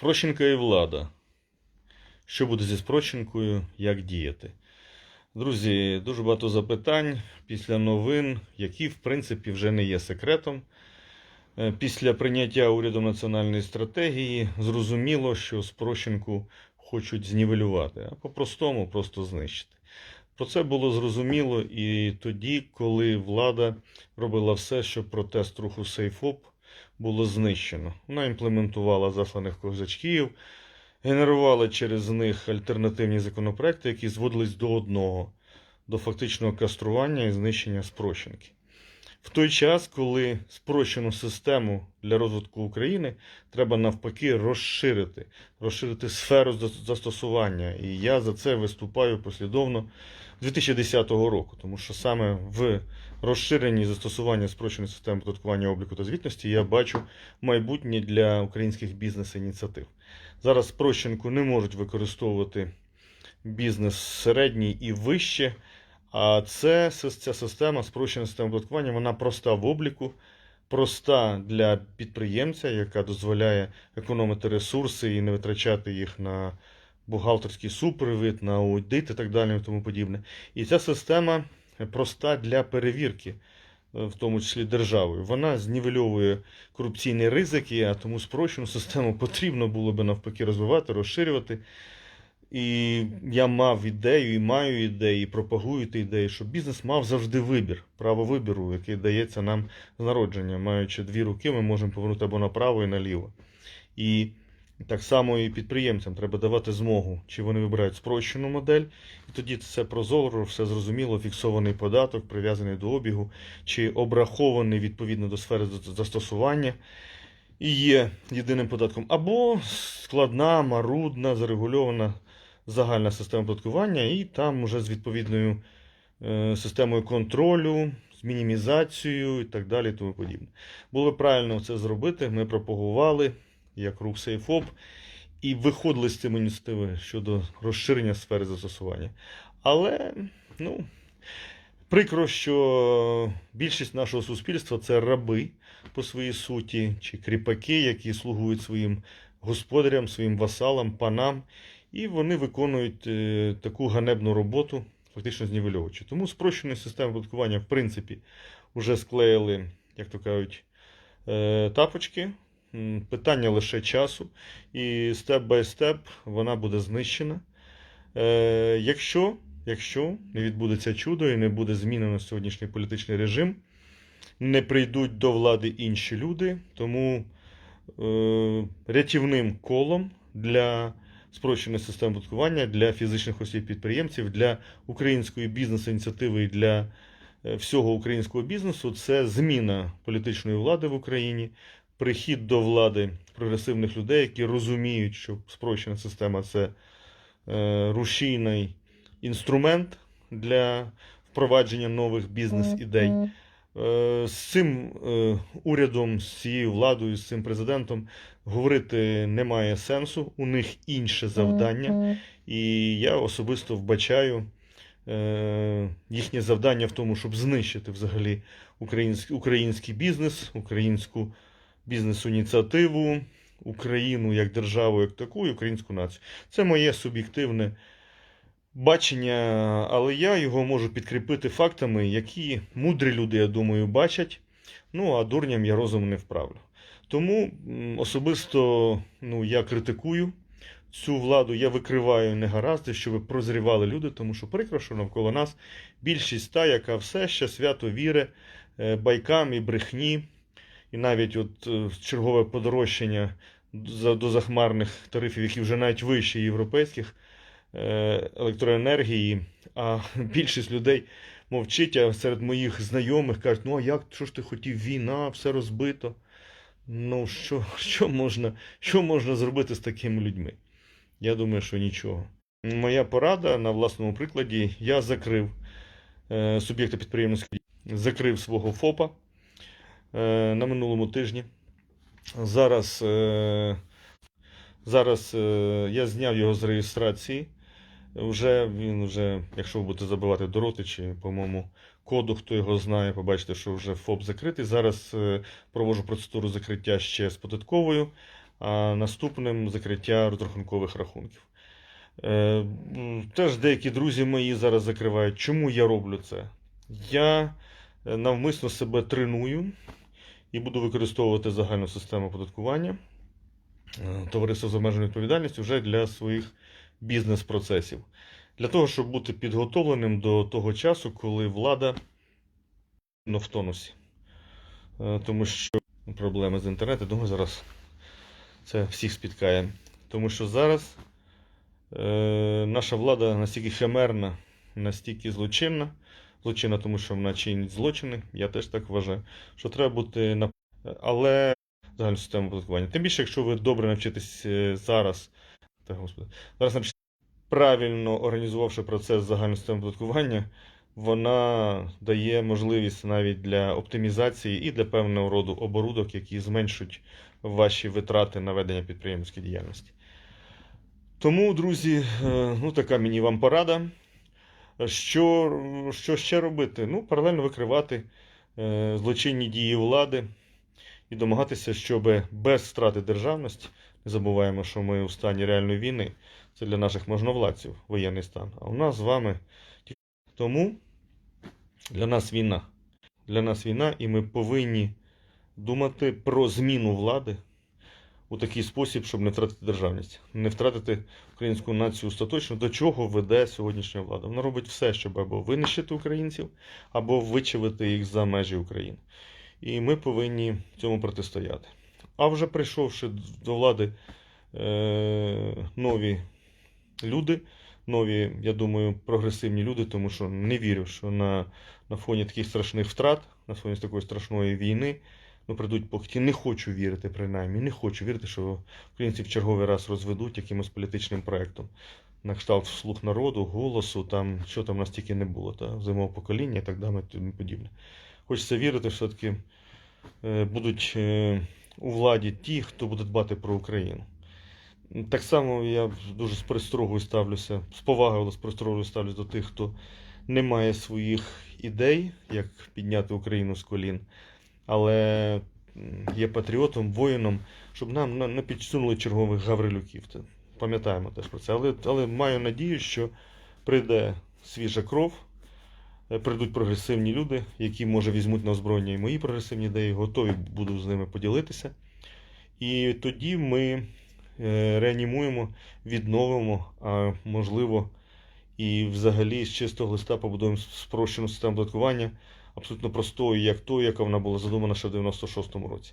Спрощенка і влада. Що буде зі спрощенкою, як діяти? Друзі, дуже багато запитань після новин, які, в принципі, вже не є секретом. Е, Після прийняття урядом національної стратегії зрозуміло, що спрощенку хочуть знівелювати, а по-простому просто знищити. Про це було зрозуміло і тоді, коли влада робила все, щоб протест руху Сейфоп було знищено. Вона імплементувала засланих козачків, генерувала через них альтернативні законопроекти, які зводились до одного до фактичного кастрування і знищення спрощенки. В той час, коли спрощену систему для розвитку України треба навпаки розширити, розширити сферу застосування. І я за це виступаю послідовно 2010 року, тому що саме в розширенні застосування спрощеної системи податкування обліку та звітності я бачу майбутнє для українських бізнес-ініціатив. Зараз спрощенку не можуть використовувати бізнес середній і вище. А це ця система, спрощена система оподаткування, вона проста в обліку, проста для підприємця, яка дозволяє економити ресурси і не витрачати їх на бухгалтерський супровід, на аудит і так далі, і тому подібне. І ця система проста для перевірки, е, в тому числі державою. Вона знівельовує корупційні ризики, а тому спрощену систему потрібно було би навпаки розвивати, розширювати. І я мав ідею, і маю ідею, і пропагую ті ідеї, що бізнес мав завжди вибір, право вибору, який дається нам з народження. Маючи дві руки, ми можемо повернути або направо і наліво. І так само і підприємцям треба давати змогу, чи вони вибирають спрощену модель, і тоді це прозоро, все зрозуміло, фіксований податок, прив'язаний до обігу, чи обрахований відповідно до сфери застосування і є єдиним податком, або складна, марудна, зарегульована загальна система податкування, і там вже з відповідною е, системою контролю, з мінімізацією і так далі, тому подібне. Було правильно це зробити. Ми пропагували як рух SafeOp і виходили з цими ініціативи щодо розширення сфери застосування. Але, ну, прикро, що більшість нашого суспільства це раби по своїй суті, чи кріпаки, які слугують своїм господарям, своїм васалам, панам, і вони виконують е, таку ганебну роботу, фактично знівельовуючи. Тому спрощену систему податкування, в принципі, вже склеїли, як то кажуть, е, тапочки. Питання лише часу, і степ бай степ вона буде знищена. Е, якщо, якщо не відбудеться чудо і не буде змінено сьогоднішній політичний режим, не прийдуть до влади інші люди, тому е, рятівним колом для спрощеної системи податкування для фізичних осіб підприємців, для української бізнес-ініціативи і для е, всього українського бізнесу це зміна політичної влади в Україні, прихід до влади прогресивних людей, які розуміють, що спрощена система це е, рушійний інструмент для впровадження нових бізнес-ідей. Е, З цим е, урядом, з цією владою, з цим президентом говорити немає сенсу. У них інше завдання, і я особисто вбачаю е, їхнє завдання в тому, щоб знищити взагалі український, український бізнес, українську бізнес-ініціативу, Україну як державу, як таку, і українську націю. Це моє суб'єктивне бачення, але я його можу підкріпити фактами, які мудрі люди, я думаю, бачать. Ну, а дурням я розум не вправлю. Тому особисто ну, я критикую цю владу, я викриваю негаразди, щоб прозрівали люди, тому що прикро, що навколо нас більшість та, яка все ще свято віри е, байкам і брехні, і навіть от е, чергове подорожчання до захмарних тарифів, які вже навіть вищі європейських е, електроенергії, а більшість людей мовчить, а серед моїх знайомих кажуть, ну а як, що ж ти хотів, війна, все розбито. Ну, що, що, можна, що можна зробити з такими людьми? Я думаю, що нічого. Моя порада на власному прикладі, я закрив е, суб'єкта підприємницької закрив свого ФОПа на минулому тижні. Зараз, е, зараз е, я зняв його з реєстрації. Вже він вже, якщо ви будете забивати до роти, чи, по-моєму, коду, хто його знає, побачите, що вже ФОП закритий. Зараз е, проводжу процедуру закриття ще з податковою, а наступним закриття розрахункових рахунків. Е, Теж деякі друзі мої зараз закривають. Чому я роблю це? Я е, навмисно себе треную і буду використовувати загальну систему оподаткування е, товариства з обмеженою відповідальністю вже для своїх бізнес-процесів. Для того, щоб бути підготовленим до того часу, коли влада ну, в тонусі. Е, Тому що проблеми з інтернетом, думаю, зараз це всіх спіткає. Тому що зараз е, наша влада настільки химерна, настільки злочинна. Злочинна, тому що вона чинить злочини, я теж так вважаю, що треба бути на. Але загальну систему оподаткування. Тим більше, якщо ви добре навчитесь е, зараз, та, господи, зараз навчитесь правильно організувавши процес загальної системи оподаткування, вона дає можливість навіть для оптимізації і для певного роду оборудок, які зменшують ваші витрати на ведення підприємницької діяльності. Тому, друзі, е, ну така мені вам порада. Що, що ще робити? Ну, паралельно викривати е, злочинні дії влади і домагатися, щоб без втрати державності, не забуваємо, що ми у стані реальної війни, це для наших можновладців воєнний стан. А у нас з вами тому для нас війна. Для нас війна, і ми повинні думати про зміну влади у такий спосіб, щоб не втратити державність, не втратити українську націю остаточно, до чого веде сьогоднішня влада. Вона робить все, щоб або винищити українців, або вичавити їх за межі України. І ми повинні цьому протистояти. А вже прийшовши до влади е, нові люди, нові, я думаю, прогресивні люди, тому що не вірю, що на, на фоні таких страшних втрат, на фоні такої страшної війни, ну, прийдуть покті. Не хочу вірити, принаймні, не хочу вірити, що українці в черговий раз розведуть якимось політичним проектом. На кшталт слух народу, голосу, там, що там у нас тільки не було, та, зимового покоління і так далі і тому подібне. Хочеться вірити, що все-таки е, будуть е, у владі ті, хто буде дбати про Україну. Так само я дуже з пристрогою ставлюся, з повагою, але з пристрогою ставлюся до тих, хто не має своїх ідей, як підняти Україну з колін, але є патріотом, воїном, щоб нам не підсунули чергових гаврилюків. Пам'ятаємо теж про це. Але, але маю надію, що прийде свіжа кров, е, прийдуть прогресивні люди, які, може, візьмуть на озброєння і мої прогресивні ідеї, готові буду з ними поділитися. І тоді ми е, реанімуємо, відновимо, а можливо, і взагалі з чистого листа побудуємо спрощену систему оподаткування, абсолютно простою, як ту, яка вона була задумана ще в 96-му році.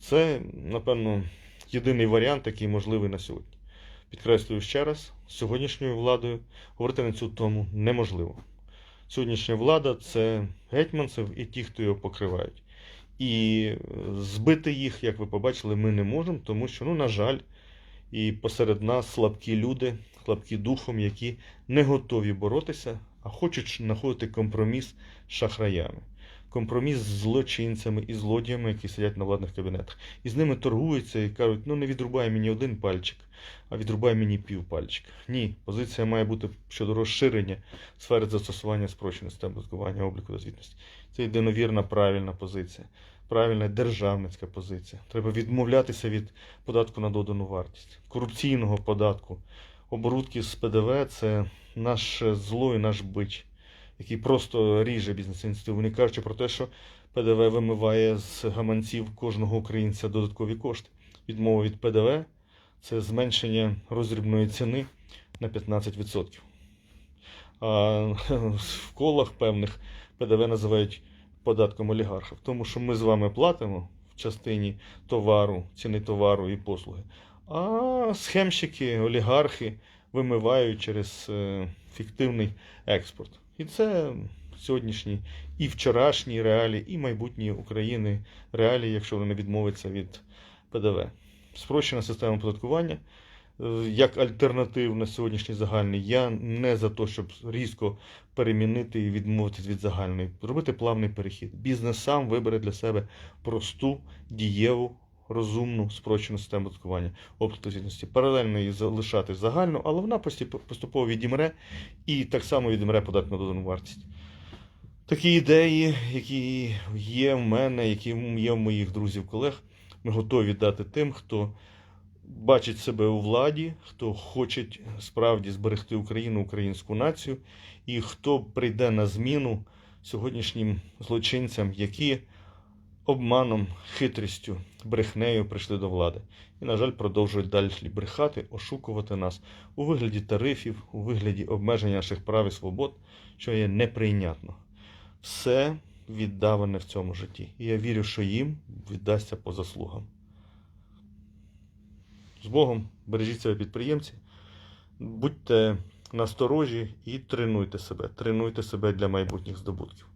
Це, напевно, єдиний варіант, який можливий на сьогодні. Підкреслюю ще раз, з сьогоднішньою владою говорити на цю тому неможливо. Сьогоднішня влада це гетьманцев і ті, хто його покривають. І е, збити їх, як ви побачили, ми не можемо, тому що, ну, на жаль, і посеред нас слабкі люди, слабкі духом, які не готові боротися, а хочуть знаходити компроміс з шахраями. Компроміс з злочинцями і злодіями, які сидять на владних кабінетах. І з ними торгуються і кажуть, ну не відрубай мені один пальчик, а відрубай мені пів пальчика. Ні, позиція має бути щодо розширення сфери застосування спрощеної системи оподаткування обліку та звітності. Це єдиновірна, правильна позиція, правильна державницька позиція. Треба відмовлятися від податку на додану вартість, корупційного податку. Оборудки з ПДВ це наше зло і наш бич, який просто ріже бізнес-ініціативу, не кажучи про те, що ПДВ вимиває з гаманців кожного українця додаткові кошти. Відмова від ПДВ це зменшення роздрібної ціни на 15%. А в колах певних ПДВ називають податком олігархів, тому що ми з вами платимо в частині товару, ціни товару і послуги. А схемщики, олігархи вимивають через е, фіктивний експорт. І це сьогоднішні і вчорашні реалії, і майбутні України реалії, якщо вони відмовиться від ПДВ. Спрощена система оподаткування е, як альтернатив на сьогоднішній загальний. Я не за те, щоб різко перемінити і відмовитись від загальної. Зробити плавний перехід. Бізнес сам вибере для себе просту, дієву, розумну, спрощену систему оподаткування оплати звітності. Паралельно її залишати загальну, але вона поступово відімре і так само відімре податок на додану вартість. Такі ідеї, які є в мене, які є в моїх друзів-колег, ми готові дати тим, хто бачить себе у владі, хто хоче справді зберегти Україну, українську націю, і хто прийде на зміну сьогоднішнім злочинцям, які обманом, хитрістю, брехнею прийшли до влади. І, на жаль, продовжують далі брехати, ошукувати нас у вигляді тарифів, у вигляді обмеження наших прав і свобод, що є неприйнятно. Все віддаване в цьому житті. І я вірю, що їм віддасться по заслугам. З Богом, бережіть себе підприємці, будьте насторожі і тренуйте себе, тренуйте себе для майбутніх здобутків.